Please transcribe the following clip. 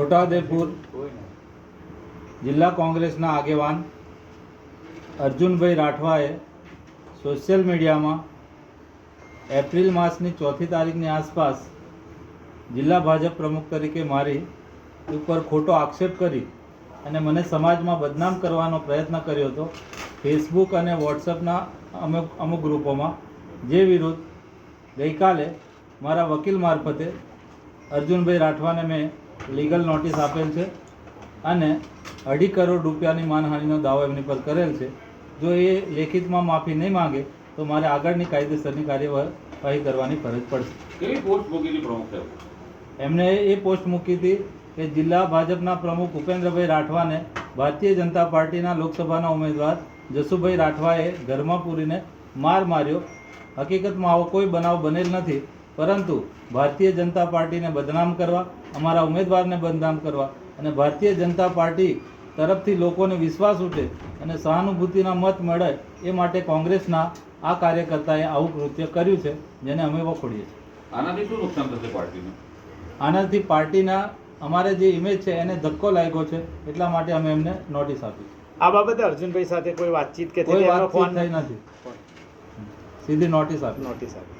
છોટાઉદેપુર જિલ્લા કોંગ્રેસના આગેવાન અર્જુનભાઈ રાઠવાએ સોશિયલ મીડિયામાં એપ્રિલ માસની ચોથી તારીખની આસપાસ જિલ્લા ભાજપ પ્રમુખ તરીકે મારી ઉપર ખોટો આક્ષેપ કરી અને મને સમાજમાં બદનામ કરવાનો પ્રયત્ન કર્યો હતો. ફેસબુક અને વોટ્સઅપના અમુક અમુક ગ્રુપોમાં જે વિરુદ્ધ ગઈકાલે મારા વકીલ મારફતે અર્જુનભાઈ રાઠવાને મેં લીગલ નોટિસ આપેલ છે અને અઢી કરોડ રૂપિયાની માનહાનિનો દાવો એમની પર કરેલ છે. જો એ લેખિતમાં માફી નહીં માંગે તો મારે આગળની કાયદેસરની કાર્યવાહી કરવાની ફરજ પડશે. કેવી પોસ્ટ મૂકી પ્રમુખ એમને એ પોસ્ટ મૂકી હતી કે જિલ્લા ભાજપના પ્રમુખ ઉપેન્દ્રભાઈ રાઠવાને ભારતીય જનતા પાર્ટીના લોકસભાના ઉમેદવાર જસુભાઈ રાઠવાએ ઘરમાં પૂરીને માર માર્યો. હકીકતમાં આવો કોઈ બનાવ બનેલ નથી. પરંતુ ભારતીય જનતા પાર્ટીને બદનામ કરવા અમારા ઉમેદવારને બદનામ કરવા અને ભારતીય જનતા પાર્ટી તરફથી લોકોને વિશ્વાસ ઉઠે અને સહાનુભૂતિના મત મળે એ માટે કોંગ્રેસના આ કાર્યકર્તાએ આવું કૃત્ય કર્યું છે જેને અમે વખોડીએ છીએ. આનાથી શું નુકસાન થશે પાર્ટીને? આનાથી પાર્ટીના અમારે જે ઇમેજ છે એને ધક્કો લાગ્યો છે એટલા માટે અમે એમને નોટિસ આપી આ બાબતે અર્જુનભાઈ સાથે કોઈ વાતચીત કે કોઈ વાતચીત ફોન થઈ નથી. સીધી નોટિસ આપી. નોટિસ આપી.